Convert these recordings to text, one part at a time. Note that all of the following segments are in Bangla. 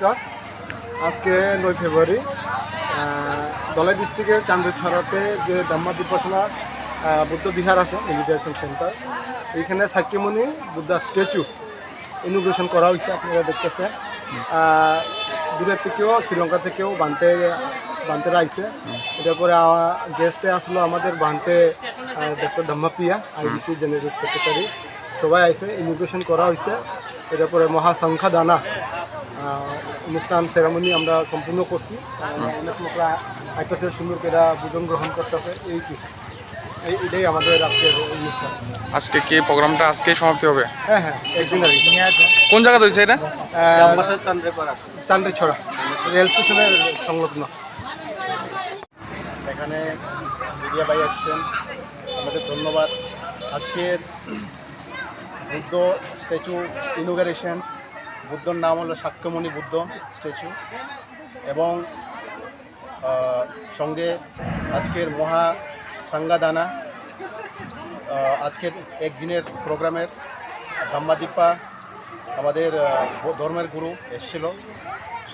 নমস্কার। আজকে নয় ফেব্রুয়ারি দলাই ডিস্ট্রিক্টের চান্দ্রছড়াতে যে দাম্মা বিপাসনা বুদ্ধ বিহার আছে মেডিটেশন সেন্টার এইখানে সাক্ষীমণি বুদ্ধা স্ট্যাচু ইনোগ্রেশন করা হয়েছে আপনারা দেখতেছেন। আহ, দূরের থেকেও শ্রীলঙ্কা থেকেও বানতে বানতেরা আইছে। এটার পরে গেস্টে আসলো আমাদের বানতে doctor Dhammapiya IBC general secretary সবাই আইছে ইনোগ্রেশন করা হয়েছে। এটার পরে মহাসংখ্যা দানা অনুষ্ঠান সেরামনি আমরা সম্পূর্ণ করছি। অনেক লোকরা আইতেছে সুন্দর করে ভোজন গ্রহণ করতেছে। এই কি? এই এটাই আমাদের আজকের অনুষ্ঠান। আজকে কি প্রোগ্রামটা আজকে সমাপ্তি হবে? হ্যাঁ হ্যাঁ একদিন আর কি। কোন জায়গা হয়েছে এটা? চান্দ্রে ছড়া রেল স্টেশনের সংলগ্ন। এখানে মিডিয়া ভাই আসছেন। আমাদের ধন্যবাদ। আজকের বুদ্ধ স্ট্যাচু ইনোগ্রেশন, বুদ্ধর নাম হলো সাক্ষ্যমণি বুদ্ধ স্ট্যাচু। এবং সঙ্গে আজকের মহা সাঙ্গাদানা আজকের একদিনের প্রোগ্রামের ধাম্মাদিপ্পা আমাদের ধর্মের গুরু এসেছিল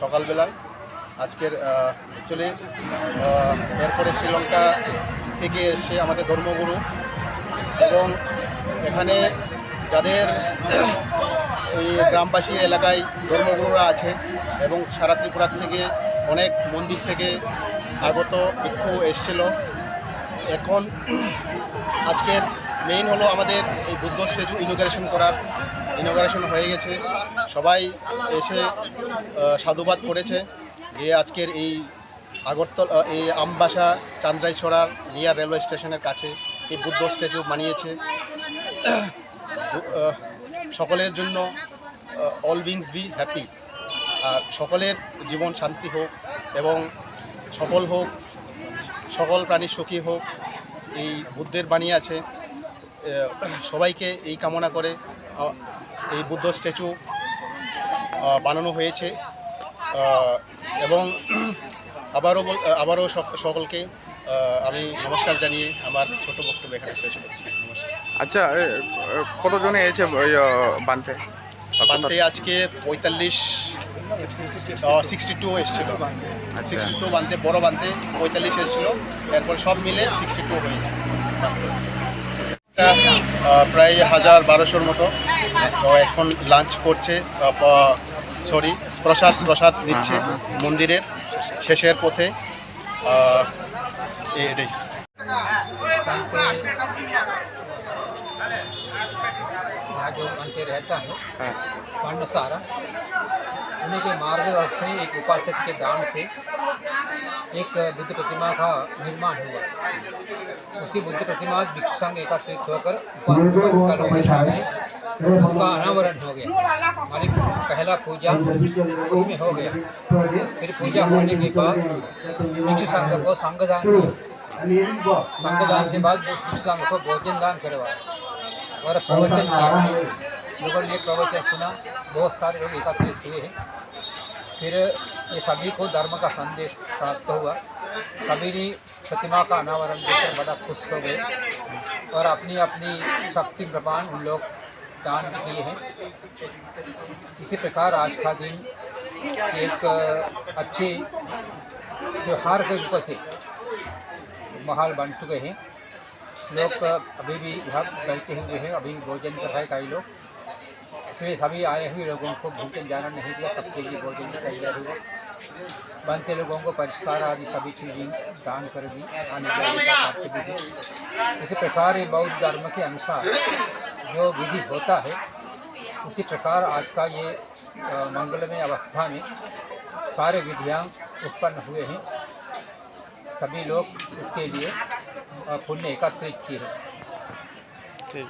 সকালবেলায়। আজকের অ্যাকচুয়ালি এরপরে শ্রীলঙ্কা থেকে এসছে আমাদের ধর্মগুরু। এবং এখানে যাদের এই গ্রামবাসী এলাকায় ধর্মগুরুরা আছে এবং সারা ত্রিপুরা থেকে অনেক মন্দির থেকে আগত ভিক্ষু এসছিল। এখন আজকের মেইন হলো আমাদের এই বুদ্ধ স্ট্যাচু ইনোগ্রেশন করার। ইনোগ্রেশন হয়ে গেছে। সবাই এসে সাধুবাদ করেছে যে আজকের এই আগরতলা এই আমবাসা চান্দ্রাইছড়ার নিয়ার রেলওয়ে স্টেশনের কাছে এই বুদ্ধ স্ট্যাচু বানিয়েছে। সকলের জন্য অল বিংস বি হ্যাপি আর সকলের জীবন শান্তি হোক এবং সফল হোক, সকল প্রাণী সুখী হোক, এই বুদ্ধের বাণী আছে। সবাইকে এই কামনা করে এই বুদ্ধ স্ট্যাচু বানানো হয়েছে। এবং আবারও আবারও সক- সকলকে আমি নমস্কার জানিয়ে আমার ছোট বক্তব্য এখানে শেষ করছি। নমস্কার। আচ্ছা কতজনে এসে বানতে? বানতে আজকে পঁয়তাল্লিশ সিক্সটি টু এসেছিল। আচ্ছা। সিক্সটি টু বানতে বড় বানতে পঁয়তাল্লিশ এসেছিল। এরপর সব মিলে সিক্সটি টু হয়েছে। প্রায় হাজার বারোশোর মতো। তো এখন লাঞ্চ করছে সরি প্রসাদ প্রসাদ নিচ্ছে মন্দিরের শেষের পথে। এটাই यहाँ जो बनते रहता है হ্যাঁ वर्णसारा उन्हीं के मार्गदर्शन से एक उपासक के दान से एक बुद्ध प्रतिमा का निर्माण हुआ उसी बुद्ध प्रतिमा आज भिक्षु संघ एकत्रित होकर उपासक उपासिका लोगों के सामने उसका अनावरण हो गया। हमारी पहला पूजा उसमें हो गया। फिर पूजा होने के बाद भिक्षु संघ को संघदान दिया। संघदान के बाद संघ को भोजन दान करवाया और प्रवचन किया। लोगों ने प्रवचन सुना। बहुत सारे लोग एकत्रित हुए हैं। फिर ये सभी को धर्म का संदेश प्राप्त हुआ। सभी ने प्रतिमा का अनावरण देखकर बड़ा खुश हो गए। और अपनी अपनी शक्ति प्रमाण उन लोग दान किए हैं। इसी प्रकार आज का दिन एक अच्छे त्यौहार के रूप से माहौल बन चुके हैं। लोग अभी भी यहाँ बैठे हुए हैं, अभी भोजन कर रहे कई लोग। इसलिए सभी आए हुए लोगों को भोजन जाना नहीं दिया, सबके लिए भोजन की तैयार हुआ बनते लोगों को परिष्कार आदि सभी चीज़ें दान कर दी, आने का इसी प्रकार ये बौद्ध धर्म के अनुसार जो विधि होता है, उसी प्रकार आज का ये मंगलमय अवस्था में सारे विधियाँ उत्पन्न हुए हैं। सभी लोग इसके लिए पुण्य एकत्रित किए हैं। ঠিক